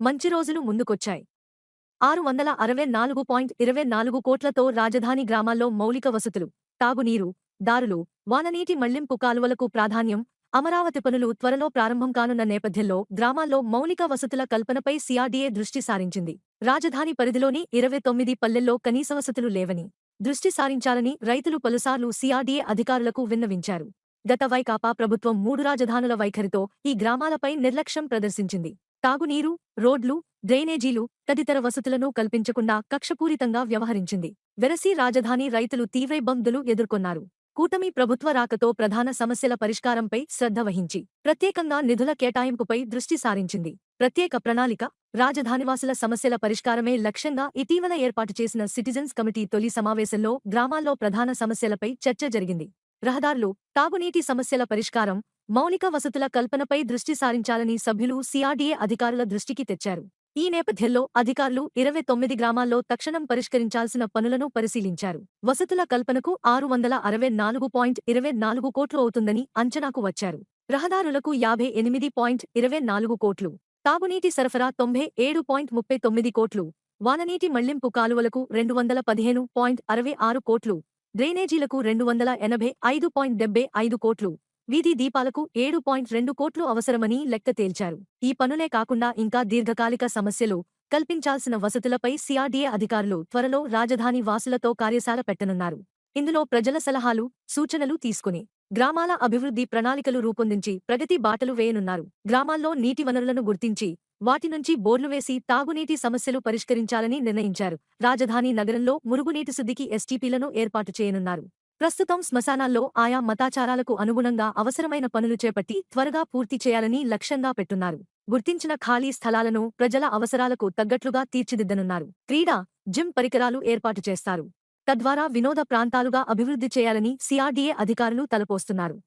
మంచి రోజులు ముందుకొచ్చాయి. ఆరు వందల అరవై నాలుగు పాయింట్ ఇరవై నాలుగు కోట్లతో రాజధాని గ్రామాల్లో మౌలిక వసతులు తాగునీరు దారులు వాననీటి మళ్ళింపు కాలువలకు ప్రాధాన్యం అమరావతి పనులు త్వరలో ప్రారంభం కానున్న నేపథ్యంలో గ్రామాల్లో మౌలిక వసతుల కల్పనపై సిఆర్డీఏ దృష్టి సారించింది. రాజధాని పరిధిలోని ఇరవై తొమ్మిది పల్లెల్లో కనీస వసతులు లేవని దృష్టి సారించాలని రైతులు పలుసార్లు సిఆర్డీఏ అధికారులకు విన్నవించారు. గత వైకాపా ప్రభుత్వం మూడు రాజధానుల వైఖరితో ఈ గ్రామాలపై నిర్లక్ష్యం ప్రదర్శించింది. తాగునీరు రోడ్లు డ్రైనేజీలు తదితర వసతులను కల్పించకుండా కక్షపూరితంగా వ్యవహరించింది. వెరసి రాజధాని రైతులు తీవ్ర ఇబ్బందులు ఎదుర్కొన్నారు. కూటమి ప్రభుత్వ రాకతో ప్రధాన సమస్యల పరిష్కారంపై శ్రద్ధ వహించి ప్రత్యేకంగా నిధుల కేటాయింపుపై దృష్టి సారించింది. ప్రత్యేక ప్రణాళిక రాజధానివాసుల సమస్యల పరిష్కారమే లక్ష్యంగా ఇటీవల ఏర్పాటు చేసిన సిటిజన్స్ కమిటీ తొలి సమావేశంలో గ్రామాల్లో ప్రధాన సమస్యలపై చర్చ జరిగింది. రహదారులు తాగునీటి సమస్యల పరిష్కారం మౌలిక వసతుల కల్పనపై దృష్టి సారించాలని సభ్యులు సిఆర్డీఏ అధికారుల దృష్టికి తెచ్చారు. ఈ నేపథ్యంలో అధికారులు ఇరవై తొమ్మిది గ్రామాల్లో తక్షణం పరిష్కరించాల్సిన పనులను పరిశీలించారు. వసతుల కల్పనకు ఆరు వందల అరవై నాలుగు పాయింట్ ఇరవై నాలుగు కోట్లు అవుతుందని అంచనాకు వచ్చారు. రహదారులకు యాభై ఎనిమిది పాయింట్ ఇరవై నాలుగు కోట్లు తాగునీటి సరఫరా తొంభై ఏడు పాయింట్ ముప్పై తొమ్మిది కోట్లు వాననీటి మళ్ళింపు కాలువలకు రెండు వందల పదిహేను పాయింట్ అరవై ఆరు కోట్లు డ్రైనేజీలకు రెండు వందల ఎనభై ఐదు పాయింట్ డెబ్బై ఐదు కోట్లు వీధి దీపాలకు ఏడు పాయింట్ రెండు కోట్లు అవసరమని లెక్క తేల్చారు. ఈ పనులే కాకుండా ఇంకా దీర్ఘకాలిక సమస్యలు కల్పించాల్సిన వసతులపై సిఆర్డీఏ అధికారులు త్వరలో రాజధాని వాసులతో కార్యశాల పెట్టనున్నారు. ఇందులో ప్రజల సలహాలు సూచనలు తీసుకుని గ్రామాల అభివృద్ధి ప్రణాళికలు రూపొందించి ప్రగతి బాటలు వేయనున్నారు. గ్రామాల్లో నీటి వనరులను గుర్తించి వాటి నుంచి బోర్లు వేసి తాగునీటి సమస్యలు పరిష్కరించాలని నిర్ణయించారు. రాజధాని నగరంలో మురుగునీటి శుద్ధికి ఎస్టీపీలను ఏర్పాటు చేయనున్నారు. ప్రస్తుతం శ్మశానాల్లో ఆయా మతాచారాలకు అనుగుణంగా అవసరమైన పనులు చేపట్టి త్వరగా పూర్తి చేయాలని లక్ష్యంగా పెట్టున్నారు. గుర్తించిన ఖాళీ స్థలాలను ప్రజల అవసరాలకు తగ్గట్లుగా తీర్చిదిద్దనున్నారు. క్రీడా జిమ్ పరికరాలు ఏర్పాటు చేస్తారు. తద్వారా వినోద ప్రాంతాలుగా అభివృద్ధి చేయాలని సిఆర్డీఏ అధికారులు తలపోస్తున్నారు.